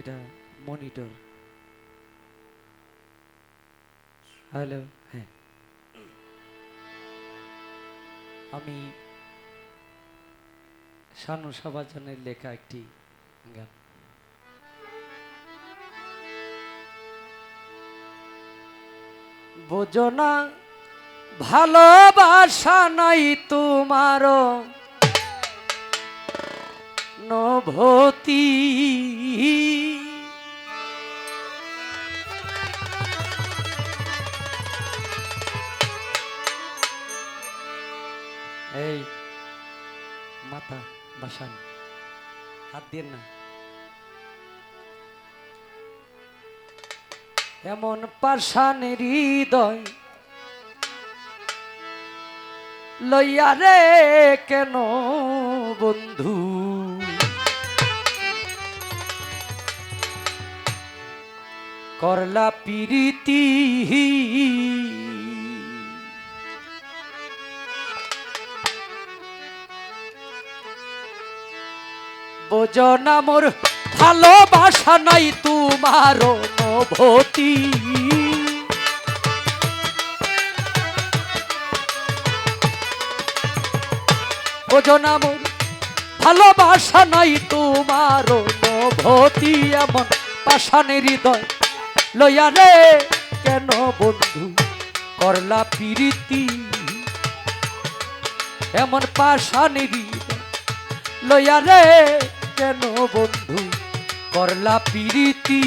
এটা monitor. Hello হ্যাঁ। আমি শানু সাবাজানের লেখা একটি গান। বোঝো না, ভালোবাসা নাই তোমারও। নভতি এই মাথা বাসান হাত দিয়ে না। এমন পাশানের হৃদয় লইয়া রে কেন বন্ধু? করলা পিরিতি বোঝো না মোর ভালোবাসা নাই তোমার অনুভূতি। বোঝো না মোর ভালোবাসা নাই তোমার অনুভূতি। এমন পাশানের হৃদয় লইয়া রে কেন বন্ধু করলা পিরিতি? এমন পাশা হৃদয় লইয়া রে কেন বন্ধু করলা পিরিতি?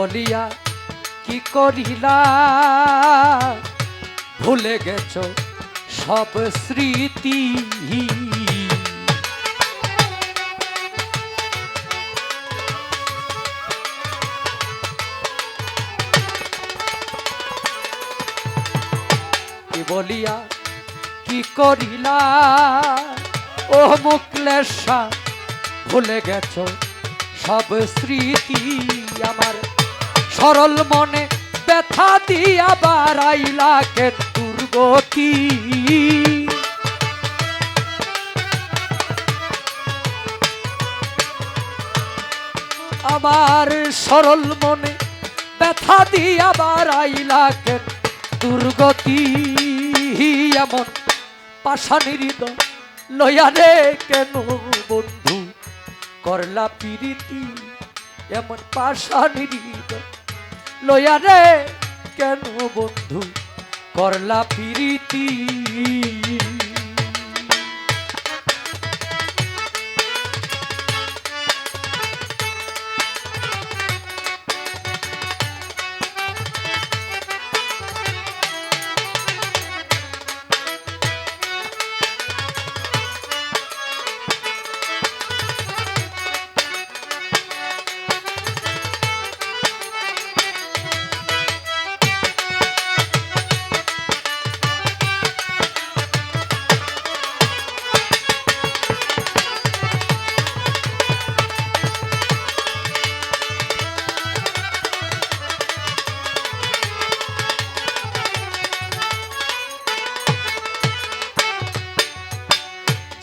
বলিয়া কি করিলা? ভুলে গেছ সব স্মৃতি বলিয়া কি করিলা? ও মুকলেশা, ভুলে গেছ সব স্মৃতি আমার। সরল মনে ব্যথা দিয়া বাড়াইলা কেন দুর্গতি? আমার সরল মনে ব্যথা দিয়া বাড়াইলা কেন দুর্গতি? এমন পাশানির হৃদয় লইয়া রে কেন বন্ধু? করলা পিরিতি, এমন পাশানির হৃদয় লইয়া রে কেন বন্ধু করলা পিরিতি?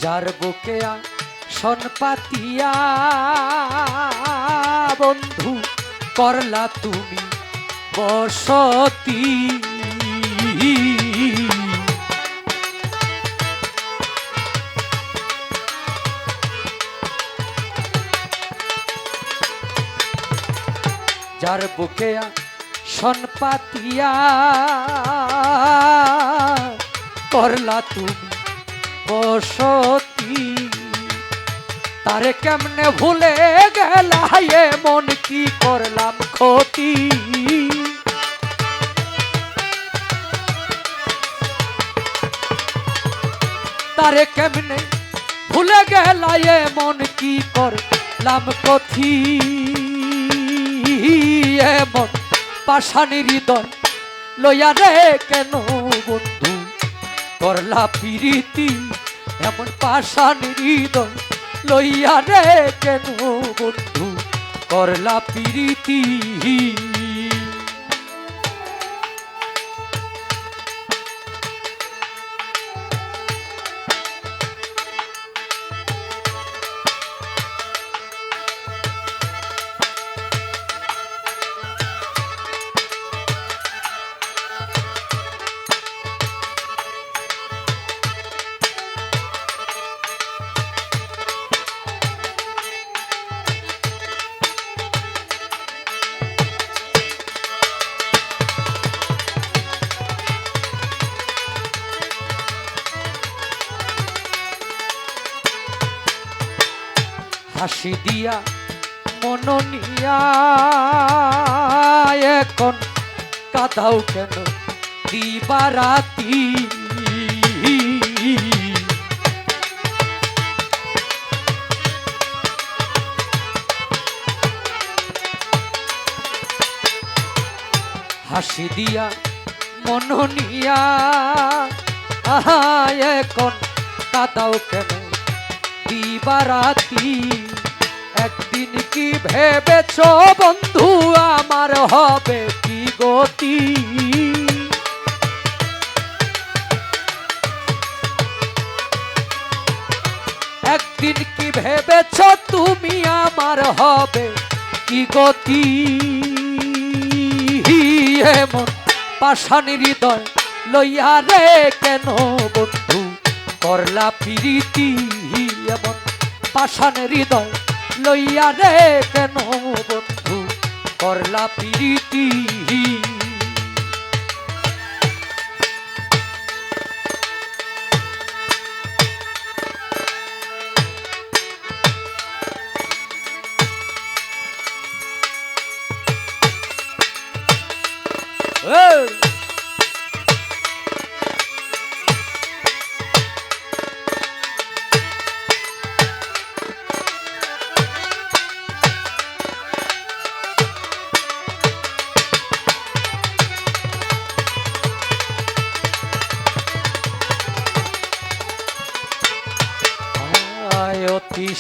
যার বুকে সন পাতিয়া বন্ধু করলা তুমি বসতি। যার বুকে সন পাতিয়া করলা তুমি বসতি। তারে কেমনে ভুলে গেলা এ মন, কি করলাম ক্ষতি? তারে কেমনে ভুলে গেলা এ মন, কি করলাম কথি এমন পাশানি হৃদয় লইয়া রে কেন বন্ধু? করলা পিরিতি এমন পাশান হৃদয় লইয়া রে কেন বন্ধু। করলা পিরিতি হাসি দিয়া মননিয়া এখন কাদাও কেন? দিবা রাতি। হাসি দিয়া মননিয়া আহা এখন কাদাও কেন? দিবারাতি একদিন কি ভেবেছ বন্ধু, আমার হবে কি গতি? একদিন কি ভেবেছ তুমি, আমার হবে কি গতি? এমন পাষাণ হৃদয় লইয়া রে কেন বন্ধু, করলা প্রীতি? এমন পাষাণ হৃদয় লইয়া রে কেন বন্ধু? করলা প্রীতি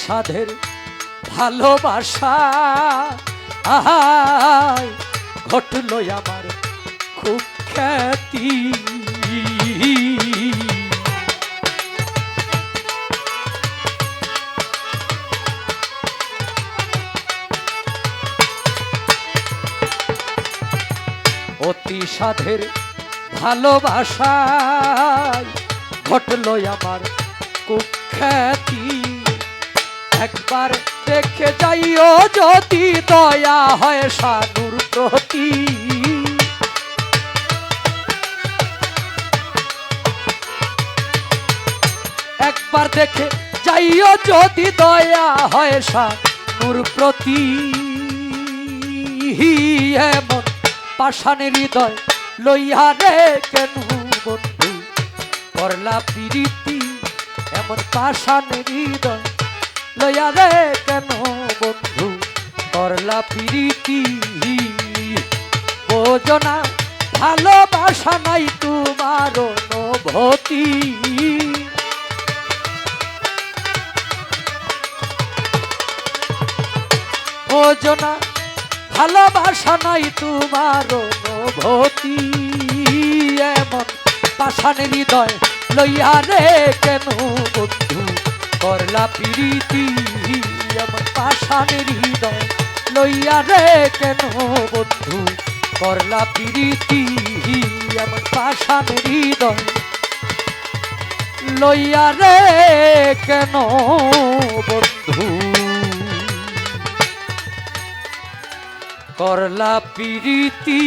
সাধের ভালোবাসা। আহায় ঘটল আমার খুব খ্যাতি। অতি সাধের ভালোবাসায় ঘটল আমার কুখ্যাতি। একবার দেখে যাইও যদি দয়া হয় সানুর প্রতি। একবার দেখে যাইও যদি দয়া হয় সানুর প্রতি। এমন পাষাণের হৃদয় লইয়া রে কেন বন্ধু করলা প্রীতি, এমন পাষাণের হৃদয় লইয়া রে কেন বন্ধু? করলা প্রীতি বোঝনা ভালোবাসা নাই তোমার অনুভূতি। বোঝনা ভালোবাসা নাই তোমার অনুভূতি। এমন পাষাণ হৃদয় লইয়া রে কেন বন্ধু? করলা প্রীতি এমন পাষাণ হৃদয় লইয়া রে কেন বন্ধু? করলা প্রীতি এমন পাষাণ হৃদয় লইয়া রে কেন বন্ধু? করলা প্রীতি